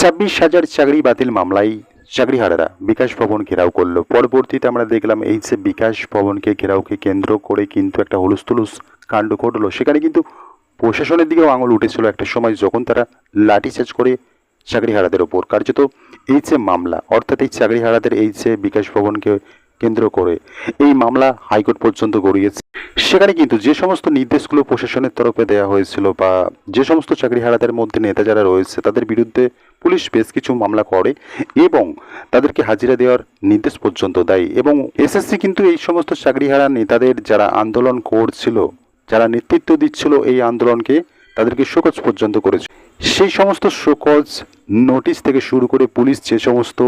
ছাব্বিশ হাজার চাকরি বাতিল মামলায় চাকরিহারারা বিকাশ ভবন ঘেরাও করল। পরবর্তীতে আমরা দেখলাম এই যে বিকাশ ভবনকে ঘেরাওকে কেন্দ্র করে কিন্তু একটা হুলুস কাণ্ড ঘটলো। সেখানে কিন্তু প্রশাসনের দিকেও আঙুল উঠেছিল একটা সময় যখন তারা লাঠিচার্জ করে চাকরিহারাদের ওপর। কার্যত এই যে মামলা, অর্থাৎ এই চাকরিহারাদের এই যে বিকাশ ভবনকে কেন্দ্র করে এই মামলা হাইকোর্ট পর্যন্ত গড়িয়েছে। সেখানে কিন্তু যে সমস্ত নির্দেশগুলো প্রশাসনের তরফে দেওয়া হয়েছিল বা যে সমস্ত চাকরিহারাদের মধ্যে নেতা যারা রয়েছে, তাদের বিরুদ্ধে পুলিশ বেশ কিছু মামলা করে এবং তাদেরকে হাজিরা দেওয়ার নির্দেশ পর্যন্ত দেয় এবং এসএসসি কিন্তু এই সমস্ত চাকরিহারা নেতাদের যারা আন্দোলন করছিল, যারা নেতৃত্ব দিচ্ছিল এই আন্দোলনকে, তাদেরকে শোকজ পর্যন্ত করেছে। সেই সমস্ত শোকজ নোটিশ থেকে শুরু করে পুলিশ যে সমস্ত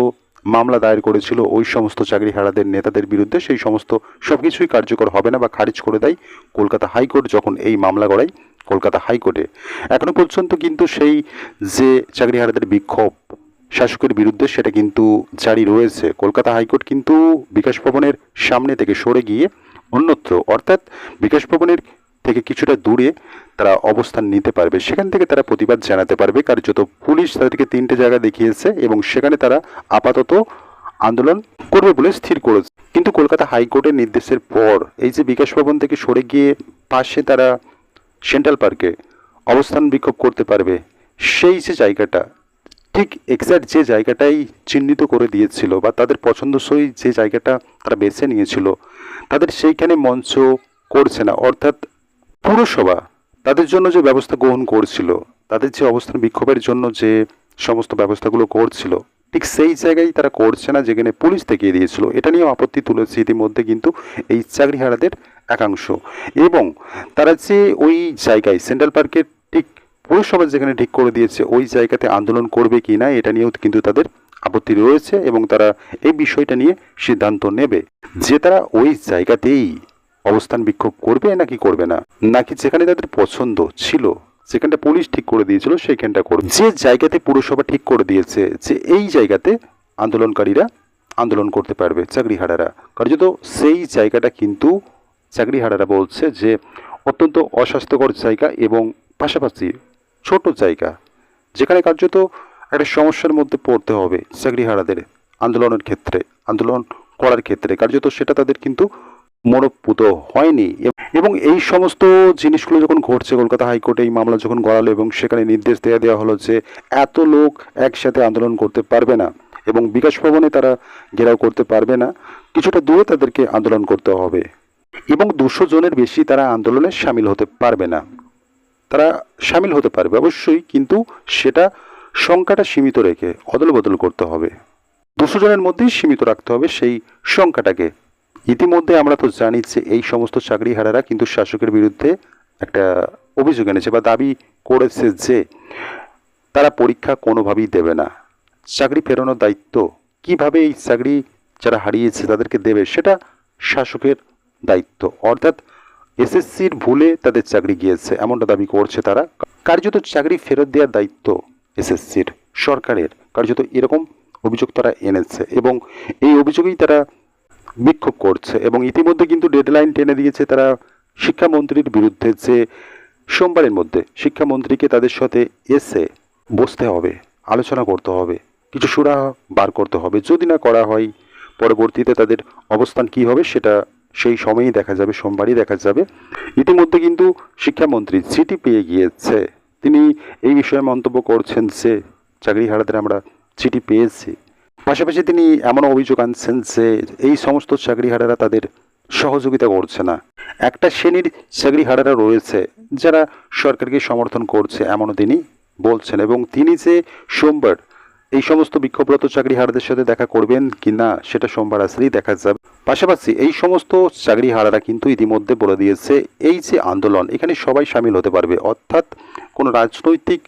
মামলা দায়ের করেছিল ওই সমস্ত চাকরিহারাদের নেতাদের বিরুদ্ধে। সেই সমস্ত সব কিছুই কার্যকর হবে না বা খারিজ করে দেয় কলকাতা হাইকোর্ট যখন এই মামলা গড়ায় কলকাতা হাইকোর্টে। এখনও পর্যন্ত কিন্তু সেই যে চাকরিহারাদের বিক্ষোভ শাসকের বিরুদ্ধে সেটা কিন্তু জারি রয়েছে। কলকাতা হাইকোর্ট কিন্তু বিকাশ ভবনের সামনে থেকে সরে গিয়ে অন্যত্র, অর্থাৎ বিকাশ ভবনের থেকে কিছুটা দূরে তারা অবস্থান নিতে পারবে। সেখান থেকে তারা প্রতিবাদ জানাতে পারবে। কার্যত পুলিশ তাদেরকে তিনটে জায়গা দেখিয়েছে এবং সেখানে তারা আপাতত আন্দোলন করবে বলে স্থির করেছে। কিন্তু কলকাতা হাইকোর্টের নির্দেশের পর এই যে বিকাশ ভবন থেকে সরে গিয়ে পাশে তারা সেন্ট্রাল পার্কে অবস্থান বিক্ষোভ করতে পারবে, সেই যে জায়গাটা, ঠিক এক্স্যাক্ট যে জায়গাটাই চিহ্নিত করে দিয়েছিল বা তাদের পছন্দসই যে জায়গাটা তারা বেছে নিয়েছিল, তাদের সেইখানে মঞ্চ করছে না। অর্থাৎ পুরসভা তাদের জন্য যে ব্যবস্থা গ্রহণ করছিল, তাদের যে অবস্থান বিক্ষোভের জন্য যে সমস্ত ব্যবস্থাগুলো করছিল, ঠিক সেই জায়গায় তারা করছে না যেখানে পুলিশ থেকে দিয়েছিল। এটা নিয়েও আপত্তি তুলেছে ইতিমধ্যে কিন্তু এই চাকরিহারাদের একাংশ। এবং তারা যে ওই জায়গায় সেন্ট্রাল পার্কের ঠিক পৌরসভা যেখানে ঠিক করে দিয়েছে, ওই জায়গাতে আন্দোলন করবে কি না, এটা নিয়েও কিন্তু তাদের আপত্তি রয়েছে এবং তারা এই বিষয়টা নিয়ে সিদ্ধান্ত নেবে। যে তারা ওই জায়গাতেই অবস্থান বিক্ষোভ করবে নাকি করবে না? নাকি যেখানে তাদের পছন্দ ছিল, যেখানটা পুলিশ ঠিক করে দিয়েছিল সেখানটা করবে? যে জায়গাতে পুরসভা ঠিক করে দিয়েছে, যে এই জায়গাতে আন্দোলনকারীরা আন্দোলন করতে পারবে, চাকরিহারারা। কার্যত সেই জায়গাটা কিন্তু চাকরিহারারা বলছে যে অত্যন্ত অস্বাস্থ্যকর জায়গা এবং পাশাপাশি ছোট জায়গা, যেখানে কার্যত একটা সমস্যার মধ্যে পড়তে হবে চাকরিহারাদের আন্দোলনের ক্ষেত্রে, আন্দোলন করার ক্ষেত্রে। কার্যত সেটা তাদের কিন্তু মনোপুত হয়নি। এবং এই সমস্ত জিনিসগুলো যখন ঘটছে, কলকাতা হাইকোর্টে এই মামলা যখন গড়ালো এবং সেখানে নির্দেশ দেওয়া দেওয়া হলো যে এত লোক একসাথে আন্দোলন করতে পারবে না এবং বিকাশ ভবনে তারা ঘেরাও করতে পারবে না, কিছুটা দূরে তাদেরকে আন্দোলন করতে হবে। এবং দুশো জনের বেশি তারা আন্দোলনে সামিল হতে পারবে না। তারা সামিল হতে পারবে অবশ্যই, কিন্তু সেটা সংখ্যাটা সীমিত রেখে অদল বদল করতে হবে। দুশো জনের মধ্যেই সীমিত রাখতে হবে সেই সংখ্যাটাকে। ইতিমধ্যে আমরা তো জানি যে এই সমস্ত চাকরিহারারা কিন্তু শাসকের বিরুদ্ধে একটা অভিযোগ এনেছে বা দাবি করেছে যে তারা পরীক্ষা কোনোভাবেই দেবে না। চাকরি ফেরানোর দায়িত্ব কীভাবে এই চাকরি যারা হারিয়েছে তাদেরকে দেবে সেটা শাসকের দায়িত্ব। অর্থাৎ এসএসসির ভুলে তাদের চাকরি গিয়েছে, এমনটা দাবি করছে তারা। কার্যত চাকরি ফেরত দেওয়ার দায়িত্ব এসএসসির সরকারের। কার্যত এরকম অভিযোগ তারা এনেছে এবং এই অভিযোগেই তারা বিক্ষোভ করছে এবং ইতিমধ্যে কিন্তু ডেডলাইন টেনে দিয়েছে তারা শিক্ষামন্ত্রীর বিরুদ্ধে যে সোমবারের মধ্যে শিক্ষামন্ত্রীকে তাদের সাথে এসে বসতে হবে, আলোচনা করতে হবে, কিছু সুরা বার করতে হবে। যদি না করা হয়, পরবর্তীতে তাদের অবস্থান কি হবে সেটা সেই সময়েই দেখা যাবে, সোমবারই দেখা যাবে। ইতিমধ্যে কিন্তু শিক্ষামন্ত্রী চিঠি পেয়ে গিয়েছে। তিনি এই বিষয়ে মন্তব্য করছেন যে চাকরিহারাদের আমরা চিঠি পেয়েছি। পাশাপাশি তিনি এমন অভিযোগ আনছেন যে এই সমস্ত চাকরিহারারা তাদের সহযোগিতা করছে না। একটা শ্রেণির চাকরিহারারা রয়েছে যারা সরকারকে সমর্থন করছে এমনও তিনি বলছেন এবং তিনি যে সোমবার এই সমস্ত বিক্ষোভরত চাকরিহারাদের সাথে দেখা করবেন কি না, সেটা সোমবার আসলেই দেখা যাবে। পাশাপাশি এই সমস্ত চাকরিহারারা কিন্তু ইতিমধ্যে বলে দিয়েছে, এই যে আন্দোলন, এখানে সবাই সামিল হতে পারবে। অর্থাৎ কোনো রাজনৈতিক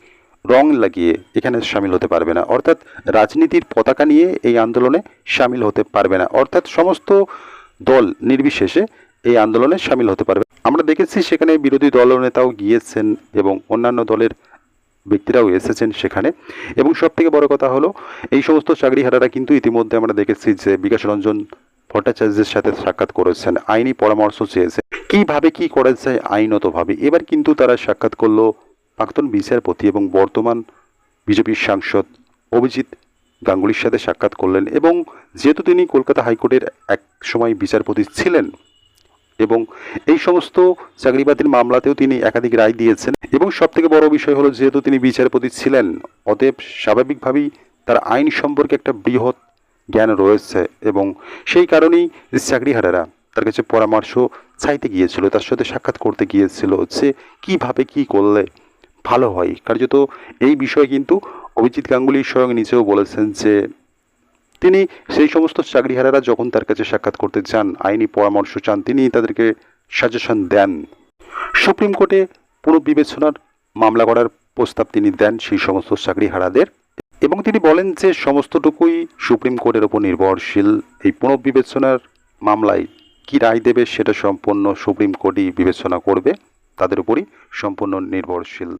রং লাগিয়ে এখানে সামিল হতে পারবে না। অর্থাৎ রাজনীতির পতাকা নিয়ে এই আন্দোলনে সামিল হতে পারবে না। অর্থাৎ সমস্ত দল নির্বিশেষে এই আন্দোলনে সামিল হতে পারবে আমরা দেখেছি সেখানে বিরোধী দলনেতাও গিয়েছেন এবং অন্যান্য দলের ব্যক্তিরাও এসেছেন সেখানে। এবং সব থেকে বড় কথা হলো, এই সমস্ত চাকরিহারারা কিন্তু ইতিমধ্যে আমরা দেখেছি যে বিকাশ রঞ্জন ভট্টাচার্যের সাথে সাক্ষাৎ করেছেন। আইনি পরামর্শ চেয়েছে। কীভাবে কি করা যায় আইনতভাবে। এবার কিন্তু তারা সাক্ষাৎ করল প্রাক্তন বিচারপতি এবং বর্তমান বিজেপির সাংসদ অভিজিৎ গাঙ্গুলির সাথে সাক্ষাৎ করলেন এবং যেহেতু তিনি কলকাতা হাইকোর্টের এক সময় বিচারপতি ছিলেন এবং এই সমস্ত চাকরি বাতিল মামলাতেও তিনি একাধিক রায় দিয়েছেন এবং সবথেকে বড় বিষয় হলো যেহেতু তিনি বিচারপতি ছিলেন, অতএব স্বাভাবিকভাবেই তার আইন সম্পর্কে একটা বৃহৎ জ্ঞান রয়েছে এবং সেই কারণেই চাকরিহারারা তার কাছে পরামর্শ চাইতে গিয়েছিল, তার সাথে সাক্ষাৎ করতে গিয়েছিল যে কীভাবে কী করলে ভালো হয়। কার্যত এই বিষয়ে কিন্তু অভিজিৎ গাঙ্গুলি স্বয়ং নিজেও বলেছেন যে তিনি সেই সমস্ত চাকরিহারারা যখন তার কাছে সাক্ষাৎ করতে চান, আইনি পরামর্শ চান, তিনি তাদেরকে সাজেশন দেন। সুপ্রিম কোর্টে পুনর্বিবেচনার মামলা করার প্রস্তাব তিনি দেন সেই সমস্ত চাকরিহারাদের এবং তিনি বলেন যে সমস্তটুকুই সুপ্রিম কোর্টের ওপর নির্ভরশীল। এই পুনর্বিবেচনার মামলায় কি রায় দেবে সেটা সম্পূর্ণ সুপ্রিম কোর্টই বিবেচনা করবে। তাদের উপরই সম্পূর্ণ নির্ভরশীল।